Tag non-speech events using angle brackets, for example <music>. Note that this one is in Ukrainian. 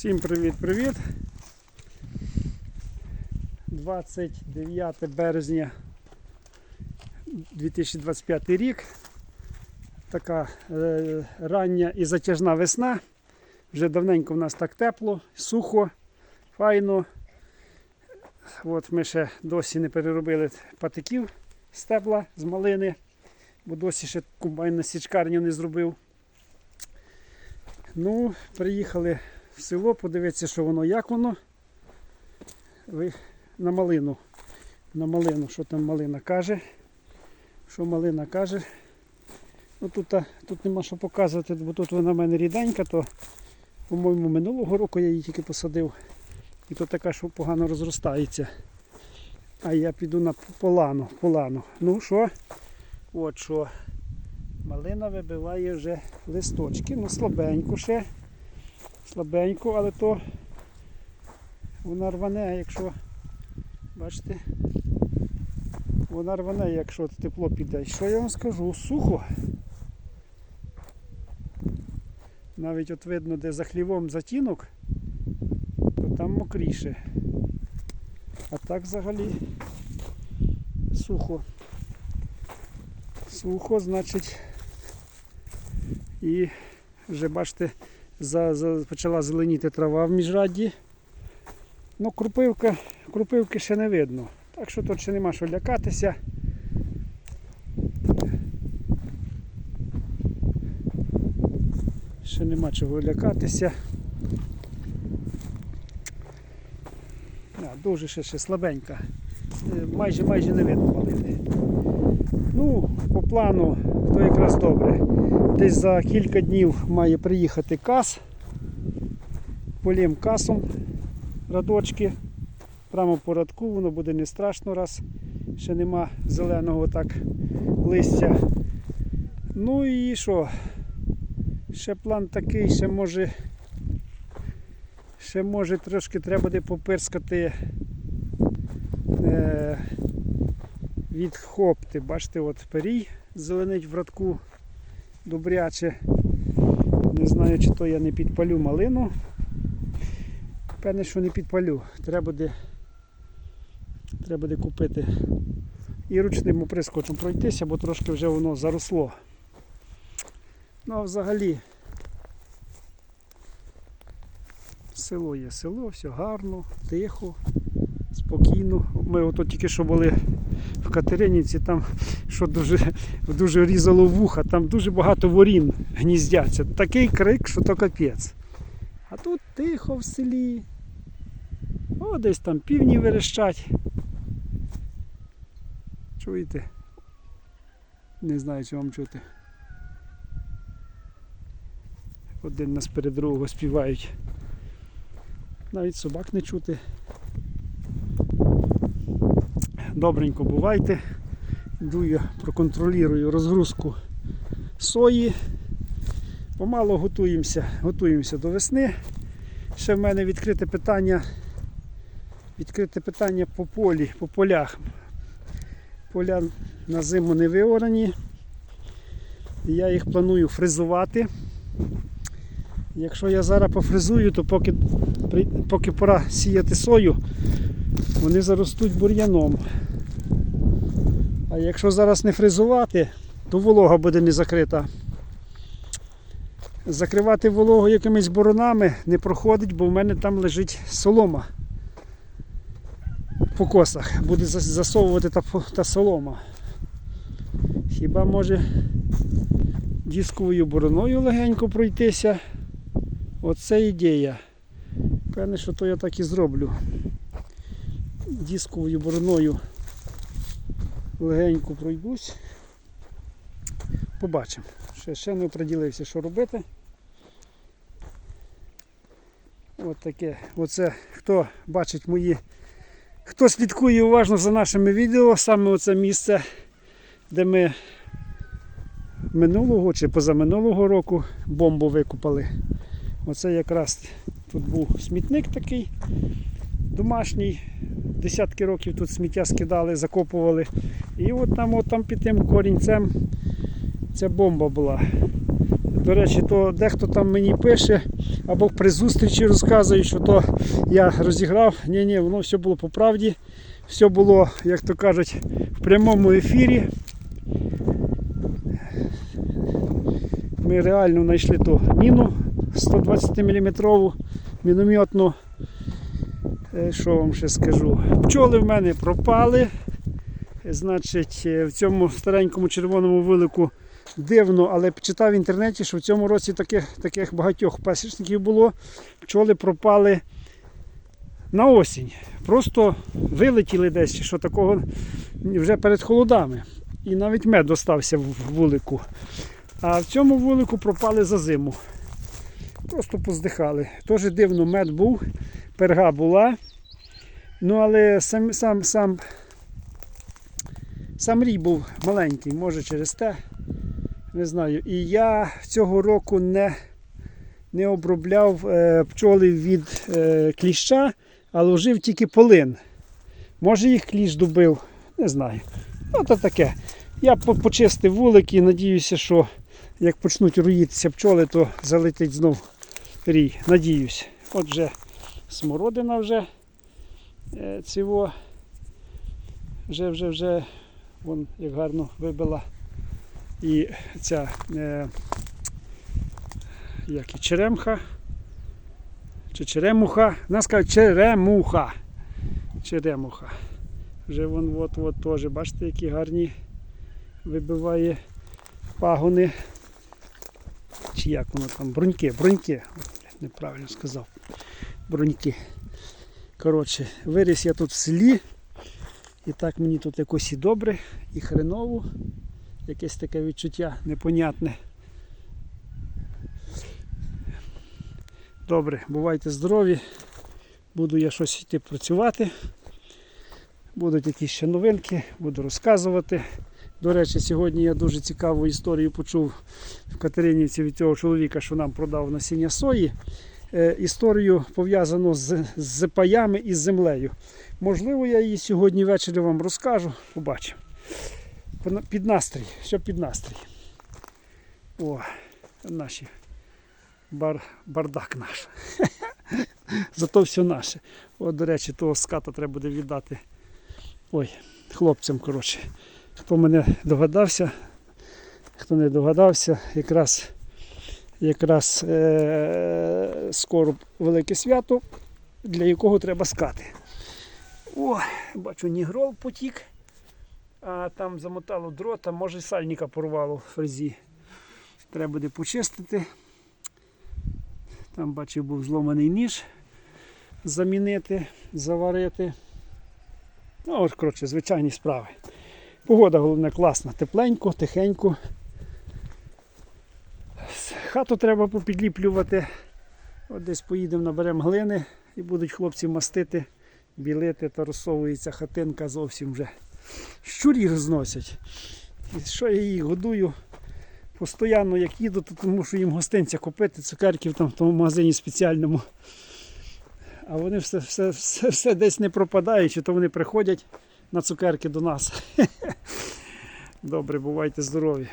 Всім привіт-привіт. 29 березня 2025 рік. Така е, рання і затяжна весна. Вже давненько в нас так тепло, сухо, файно. От ми ще досі не переробили патиків з тепла, з малини, бо досі ще комбайн на січкарню не зробив. Ну, приїхали в село, подивитися, що воно, як воно. Ви на малину. На малину, що там малина каже. Що малина каже. Ну, тут, тут нема що показувати, бо тут вона в мене ріденька, то, по-моєму, минулого року я її тільки посадив. І то така, що погано розростається. А я піду на полану. полану. Ну що? От що. Малина вибиває вже листочки, ну слабенько ще. Слабенько, але то вона рване, якщо, бачите, вона рване, якщо тепло піде. Що я вам скажу? Сухо. Навіть от видно, де за хлівом затінок, то там мокріше. А так взагалі сухо. Сухо, значить, і вже бачите, за, за, почала зеленіти трава в міжрадді. Ну, крупивка, крупивки ще не видно. Так що тут ще нема що лякатися. Ще нема чого лякатися. А, дуже ще, ще слабенька. Е, Майже майже не видно малини. Ну, по плану, то якраз добре. Десь за кілька днів має приїхати кас. Полім касом радочки. Прямо по радку, воно буде не страшно, раз ще нема зеленого так листя. Ну і що? Ще план такий, ще може. Ще може трошки треба буде попирскати е, від хопти. Бачите, от перій зеленить в радку добряче. Не знаю, чи то я не підпалю малину. Певне, що не підпалю. Треба буде, треба буде купити і ручним оприскочем пройтися, бо трошки вже воно заросло. Ну а взагалі село є село, все гарно, тихо, спокійно. Ми ото тільки що були в Катеринівці, там що дуже, дуже різало вуха, там дуже багато ворін гніздяться. Такий крик, що то капець. А тут тихо в селі. О, десь там півні верещать. Чуєте? Не знаю, чи вам чути. Один нас перед другого співають. Навіть собак не чути. Добренько бувайте. Йду я проконтролюю розгрузку сої. Помало готуємося, готуємося до весни. Ще в мене відкрите питання. Відкрите питання по полі, по полях. Поля на зиму не виорані. Я їх планую фрезувати. Якщо я зараз пофрезую, то поки, поки пора сіяти сою, вони заростуть бур'яном. А якщо зараз не фрезувати, то волога буде не закрита. Закривати вологу якимись боронами не проходить, бо в мене там лежить солома по косах. Буде засовувати та, та солома. Хіба може дисковою бороною легенько пройтися? Оце ідея. Певне, що то я так і зроблю. Дисковою бороною легенько пройдусь. Побачимо. Ще, ще не оприділився, що робити. От таке. Оце хто бачить мої. Хто слідкує уважно за нашими відео, саме оце місце, де ми минулого чи позаминулого року бомбу викупали. Оце якраз тут був смітник такий домашній. Десятки років тут сміття скидали, закопували. І от там, от там під тим корінцем ця бомба була. До речі, то дехто там мені пише або при зустрічі розказує, що то я розіграв. Ні, ні, воно все було по правді. Все було, як то кажуть, в прямому ефірі. Ми реально знайшли ту міну 120 мм мінометну. Е, Що вам ще скажу? Пчоли в мене пропали. Е, Значить, е, в цьому старенькому червоному вилику дивно, але читав в інтернеті, що в цьому році таких, таких багатьох пасічників було. Пчоли пропали на осінь. Просто вилетіли десь, що такого вже перед холодами. І навіть мед остався в вулику. А в цьому вулику пропали за зиму. Просто поздихали. Теж дивно, мед був, перга була. Ну, але сам, сам, сам, сам рій був маленький, може через те. Не знаю. І я цього року не, не обробляв е, пчоли від е, кліща, а ложив тільки полин. Може їх кліщ добив, не знаю. Ну, то таке. Я почистив вулик і надіюся, що як почнуть руїтися пчоли, то залетить знов рій. Надіюсь. Отже, смородина вже е, цього. Вже, вже, вже, вон як гарно вибила. І ця е, як і черемха. Чи черемуха. Нас кажуть черемуха. Черемуха. Вже вон от от теж, бачите, які гарні вибиває пагони. Чи як воно там? Бруньки, бруньки. Неправильно сказав. Бруньки. Коротше, виріс я тут в селі. І так мені тут якось і добре, і хреново. Якесь таке відчуття непонятне. Добре, бувайте здорові. Буду я щось йти працювати. Будуть якісь ще новинки, буду розказувати. До речі, сьогодні я дуже цікаву історію почув в Катеринівці від цього чоловіка, що нам продав насіння сої. Е, історію пов'язану з, з паями і з землею. Можливо, я її сьогодні ввечері вам розкажу. Побачимо. Під- настрій, що під настрій. О, наші бар, бардак наш. <laughs> Зато все наше. От, до речі, того ската треба буде віддати. Ой, хлопцям, коротше. Хто мене догадався, хто не догадався, якраз, якраз е- скоро велике свято, для якого треба скати. О, бачу, нігрол потік, а там замотало дрота, може сальника порвало в фрезі. Треба буде почистити. Там бачив, був зломаний ніж замінити, заварити. Ну, от, коротше, звичайні справи. Погода головне класна, тепленько, тихенько. Хату треба попідліплювати. От десь поїдемо, наберемо глини і будуть хлопці мастити, білити та розсовується хатинка зовсім вже. Щурі розносять. І що я їх годую? Постоянно як їду, то що їм гостинця купити, цукерків там в тому магазині спеціальному. А вони все, все, все, все десь не пропадають, чи то вони приходять на цукерки до нас. <laughs> Добре, бувайте здорові.